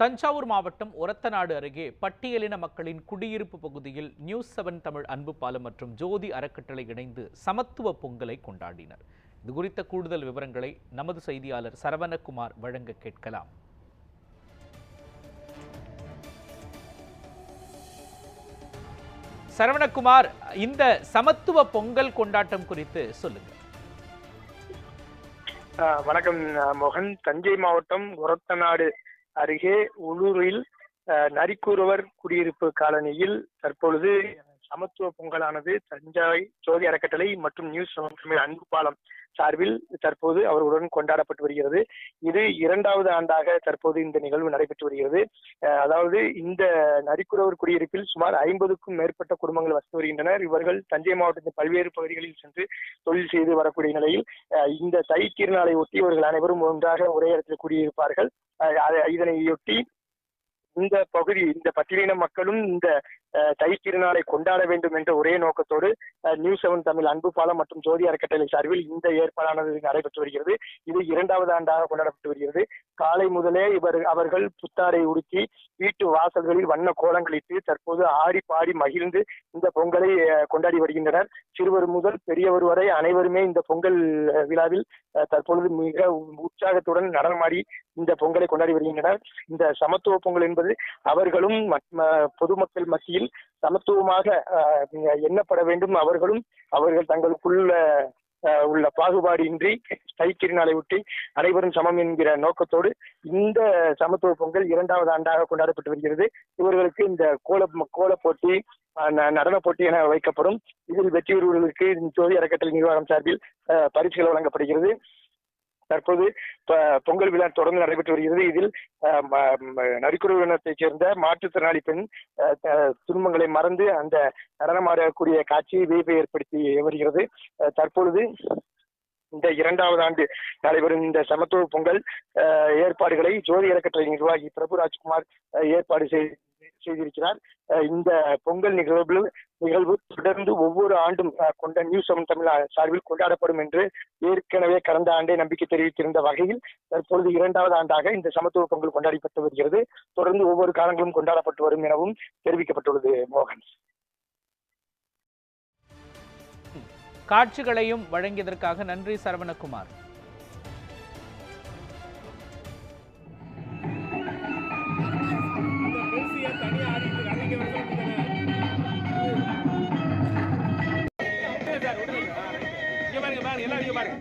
தஞ்சாவூர் மாவட்டம் ஒரத்தநாடு அருகே பட்டியலின மக்களின் குடியிருப்பு பகுதியில் நியூஸ் செவன் தமிழ் அன்பு பாலம் மற்றும் ஜோதி அறக்கட்டளை இணைந்து சமத்துவ பொங்கலை கொண்டாடினர். இது குறித்த கூடுதல் விவரங்களை நமது செய்தியாளர் சரவணகுமார் வழங்க கேட்கலாம். சரவணகுமார் இந்த சமத்துவ பொங்கல் கொண்டாட்டம் குறித்து சொல்லுங்க. வணக்கம் மோகன். தஞ்சை மாவட்டம் ஒரத்தநாடு அருகே உளூரில் ஆஹ் நரிக்கூறுவர் குடியிருப்பு காலனியில் தற்பொழுது சமத்துவ பொங்கலானது தஞ்சை ஜோதி அறக்கட்டளை மற்றும் நியூஸ் அன்பு பாலம் சார்பில் தற்போது அவர்களுடன் கொண்டாடப்பட்டு வருகிறது. இது இரண்டாவது ஆண்டாக தற்போது இந்த நிகழ்வு நடைபெற்று வருகிறது. அதாவது இந்த நரிக்குறவர் குடியிருப்பில் சுமார் ஐம்பதுக்கும் மேற்பட்ட குடும்பங்கள் வசித்து வருகின்றனர். இவர்கள் தஞ்சை மாவட்டத்தின் பல்வேறு பகுதிகளில் சென்று தொழில் செய்து வரக்கூடிய நிலையில் இந்த தை திருநாளை ஒட்டி இவர்கள் அனைவரும் ஒன்றாக ஒரே இடத்தில் குடியிருப்பார்கள். இதனையொட்டி இந்த பகுதி இந்த பட்டியலின மக்களும் இந்த தை திருநாளை கொண்டாட வேண்டும் என்ற ஒரே நோக்கத்தோடு நியூஸ் செவன் தமிழ் அன்பு பாலம் மற்றும் ஜோதி அறக்கட்டளை சார்பில் இந்த ஏற்பாடானது நடைபெற்று வருகிறது. இது இரண்டாவது ஆண்டாக கொண்டாடப்பட்டு வருகிறது. காலை முதலே இவர் அவர்கள் புத்தாடை உடுத்தி வீட்டு வாசல்களில் வண்ண கோலங்களிட்டு தற்போது ஆடி பாடி மகிழ்ந்து இந்த பொங்கலை கொண்டாடி வருகின்றனர். சிறுவர் முதல் பெரியவர் வரை அனைவருமே இந்த பொங்கல் விழாவில் தற்பொழுது மிக உற்சாகத்துடன் நடனமாடி இந்த பொங்கலை கொண்டாடி வருகின்றனர். இந்த சமத்துவ பொங்கல் என்பது இருக்கிறது அவர்களும் பொதுமக்கள் மத்தியில் சமத்துவமாக எண்ணப்பட வேண்டும். அவர்களும் அவர்கள் தங்களுக்குள்ள உள்ள பாகுபாடு இன்றி தை ஒட்டி அனைவரும் சமம் என்கிற நோக்கத்தோடு இந்த சமத்துவ பொங்கல் இரண்டாவது ஆண்டாக கொண்டாடப்பட்டு வருகிறது. இவர்களுக்கு இந்த கோல கோல போட்டி நடன போட்டி என வைக்கப்படும். இதில் வெற்றி பெறுவர்களுக்கு ஜோதி அறக்கட்டளை நிர்வாகம் சார்பில் பரிசுகள் வழங்கப்படுகிறது. தற்போது பொங்கல் விழா தொடர்ந்து நடைபெற்று வருகிறது. இதில் அஹ், இனத்தைச் சேர்ந்த மாற்றுத்திறனாளி பெண் துன்பங்களை மறந்து அந்த நடனமாடக்கூடிய காட்சியை வியப்பை ஏற்படுத்தி வருகிறது. தற்பொழுது இந்த இரண்டாவது ஆண்டு நடைபெறும் இந்த சமத்துவ பொங்கல் அஹ், ஏற்பாடுகளை ஜோதி அறக்கட்டளை நிர்வாகி பிரபு ராஜ்குமார் ஏற்பாடு செய்திருக்கிறார். இந்த பொங்கல் நிகழ்வில் நிகழ்வு தொடர்ந்து ஒவ்வொரு ஆண்டும் கொண்ட நியூஸ் செவன் தமிழ் சார்பில் கொண்டாடப்படும் என்று ஏற்கனவே கடந்த ஆண்டே நம்பிக்கை தெரிவித்திருந்த வகையில் தற்பொழுது இரண்டாவது ஆண்டாக இந்த சமத்துவ பொங்கல் கொண்டாடப்பட்டு வருகிறது. தொடர்ந்து ஒவ்வொரு காலங்களும் கொண்டாடப்பட்டு வரும் எனவும் தெரிவிக்கப்பட்டுள்ளது மோகன். காட்சிகளையும் வழங்கியதற்காக நன்றி சரவணகுமார். இங்க பாருங்க பாருங்க எல்லாரும் இங்க பாருங்க.